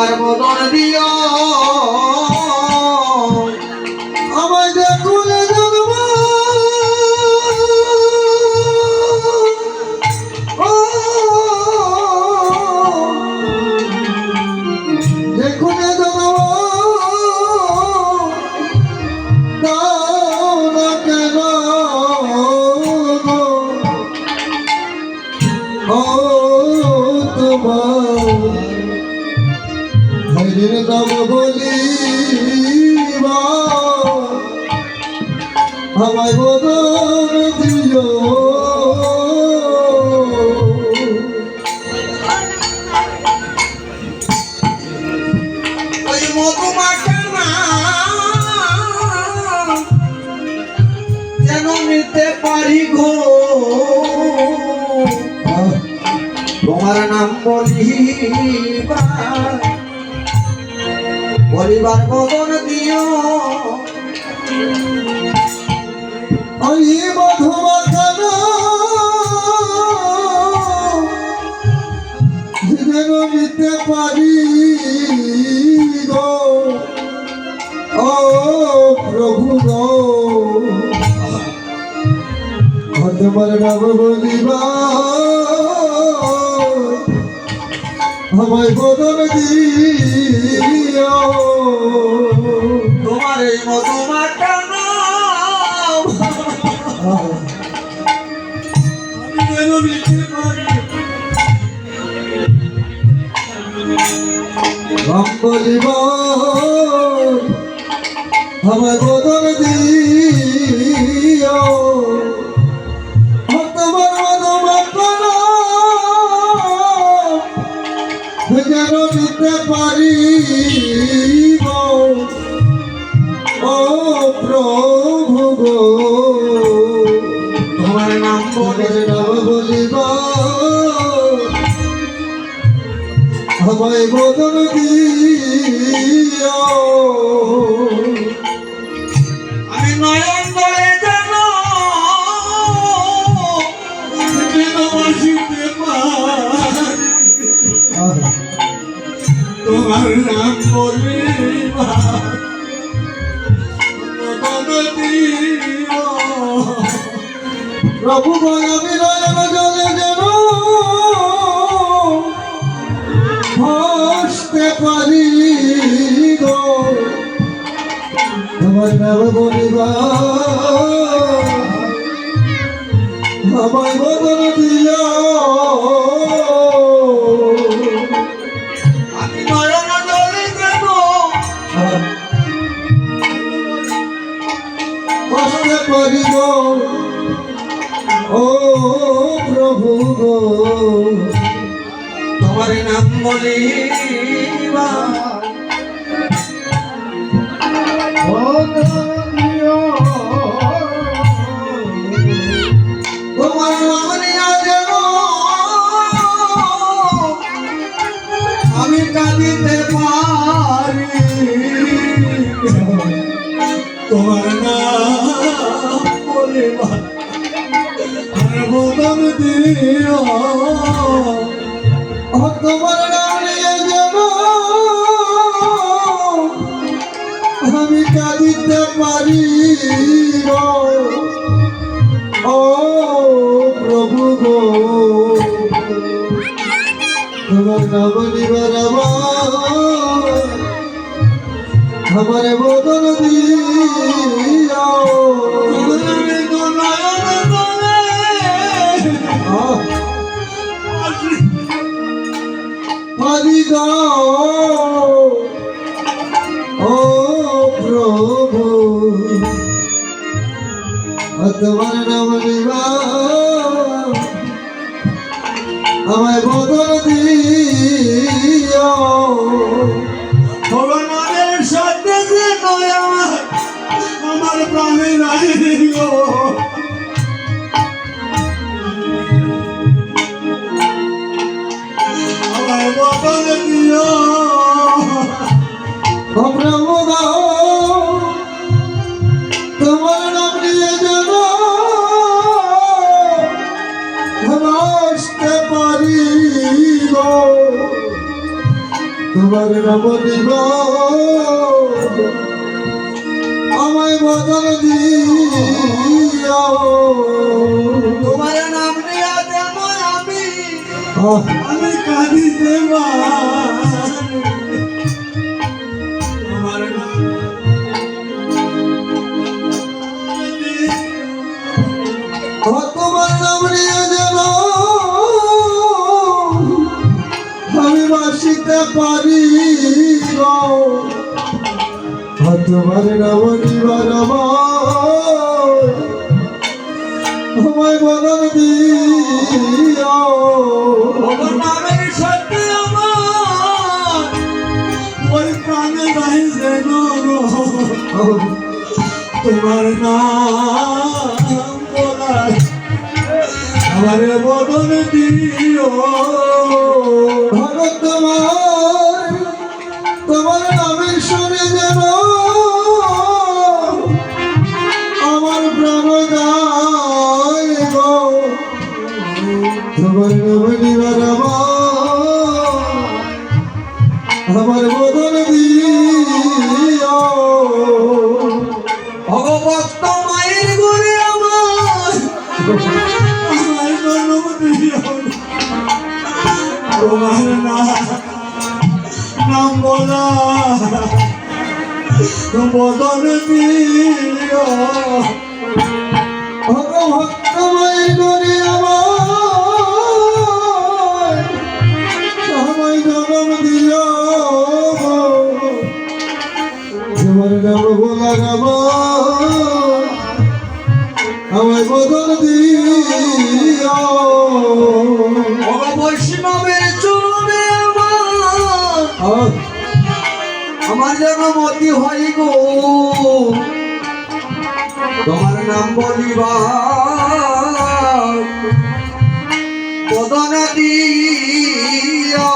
বলিবার মদন দিও। আমায় যে কুলে জন্ম। ও, যে কুলে জন্ম। দাও না কেন? ও, তোমার হরির নাম বলিবা আমায় বদন দিও। পারি গো। তোমার নাম বলিবা। বলিবার বদন দিও। ওই মধুমাখানা যেন নিতে পারি গো ও প্রভু গো। তোমার নাম বলিবা আমায় বদল দিও। তোমার এই পারি রাম আমায় বদল দিও। যেন দিতে পারি ও প্রভু গো। তোমার নাম বলে নাম বলিব। আমায় বদল দিও। তোমার নাম বলিবা প্রভু আমি নয়ন জলে যেন হাসতে পারি গো তোমার নাম বলিবা আমায় বদল দিও যেন আমি কাঁদিতে পারি। তোমার নাম বলিবা। আর ও তোমার আমি কাঁদিতে পারি গো। ও প্রভু গো। তোমার নাম নিবার আমার বদল দিও। গো তোমার নাম নিবা। আমায় বদল দিও। ভগবানের সাথে যে নয় আমার প্রাণে নাই গো আমায় বদল দিও। ও তোমার নাম নিব আমায় বদল দিও। তোমার নাম নিয়ে যেমন আমি আমি কাঁদিতে আমার বাসিতে পারি তোমার নাম নিবার আমায়। বদল দিও। ভগবান নামের সাথে আমার ওই প্রাণে নাই যেন। তোমার নাম বলায় আমার বদল দিও। ভগত তোমার আমার বদল দিও ভগভক্ত মায়ের গুণে আমার আমার জন্ম দিও তোমার নাম বলা। বদল দিও ভগভক্তময় করে আমার আমার যেন মতি হয় গো। তোমার নাম বলিবা বদনা দিয়া